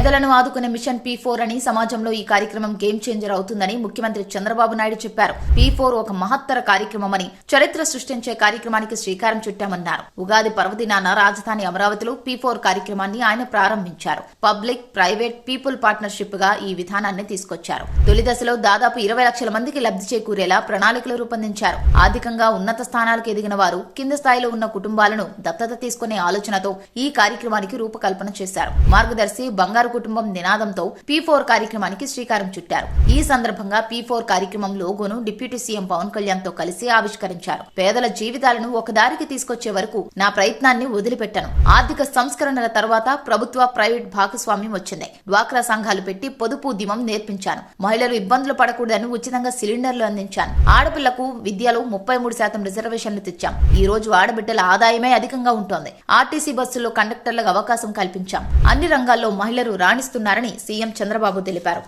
పేదలను ఆదుకునే machine P four అని సమాజంలో ఈ కార్యక్రమం గేమ్ చేంజర్ అవుతుందని ముఖ్యమంత్రి చంద్రబాబు నాయుడు చెప్పారు. పీ ఫోర్ ఒక మహత్తర కార్యక్రమమని చరిత్ర సృష్టించే కార్యక్రమానికి శ్రీకారం చుట్టామన్నారు. ఉగాది పర్వదినాన రాజధాని అమరావతిలో పీ ఫోర్ కార్యక్రమాన్ని ఆయన ప్రారంభించారు. పబ్లిక్ ప్రైవేట్ పీపుల్ పార్ట్నర్షిప్గా ఈ విధానాన్ని తీసుకొచ్చారు. తొలి దశలో దాదాపు ఇరవై లక్షల మందికి లబ్ధి చేకూరేలా ప్రణాళికలు రూపొందించారు. ఆర్థికంగా ఉన్నత స్థానాలకు ఎదిగిన వారు కింద స్థాయిలో ఉన్న కుటుంబాలను దత్తత తీసుకునే ఆలోచనతో ఈ కార్యక్రమానికి రూపకల్పన చేశారు. మార్గదర్శి బంగారు కుటుంబం నినాదంతో పీ ఫోర్ కార్యక్రమానికి శ్రీకారం చుట్టారు. ఈ సందర్భంగా పీ ఫోర్ కార్యక్రమం లోగోను డిప్యూటీ సీఎం పవన్ కళ్యాణ్తో కలిసి ఆవిష్కరించారు. పేదల జీవితాలను ఒక దారికి తీసుకొచ్చే వరకు నా ప్రయత్నాన్ని వదిలిపెట్టాను. ఆర్థిక సంస్కరణల తర్వాత ప్రభుత్వ ప్రైవేట్ భాగస్వామ్యం వచ్చింది. డ్వాక్రా సంఘాలు పెట్టి పొదుపు ఉద్యమం నేర్పించాను. మహిళలు ఇబ్బందులు పడకూడదని ఉచితంగా సిలిండర్లు అందించాను. ఆడపిల్లకు విద్యలో ముప్పై మూడు శాతం రిజర్వేషన్లు తెచ్చాం. ఈ రోజు ఆడబిడ్డల ఆదాయమే అధికంగా ఉంటోంది. ఆర్టీసీ బస్సుల్లో కండక్టర్లకు అవకాశం కల్పించాం. అన్ని రంగాల్లో మహిళలు రాణిస్తున్నారని సీఎం చంద్రబాబు తెలిపారు.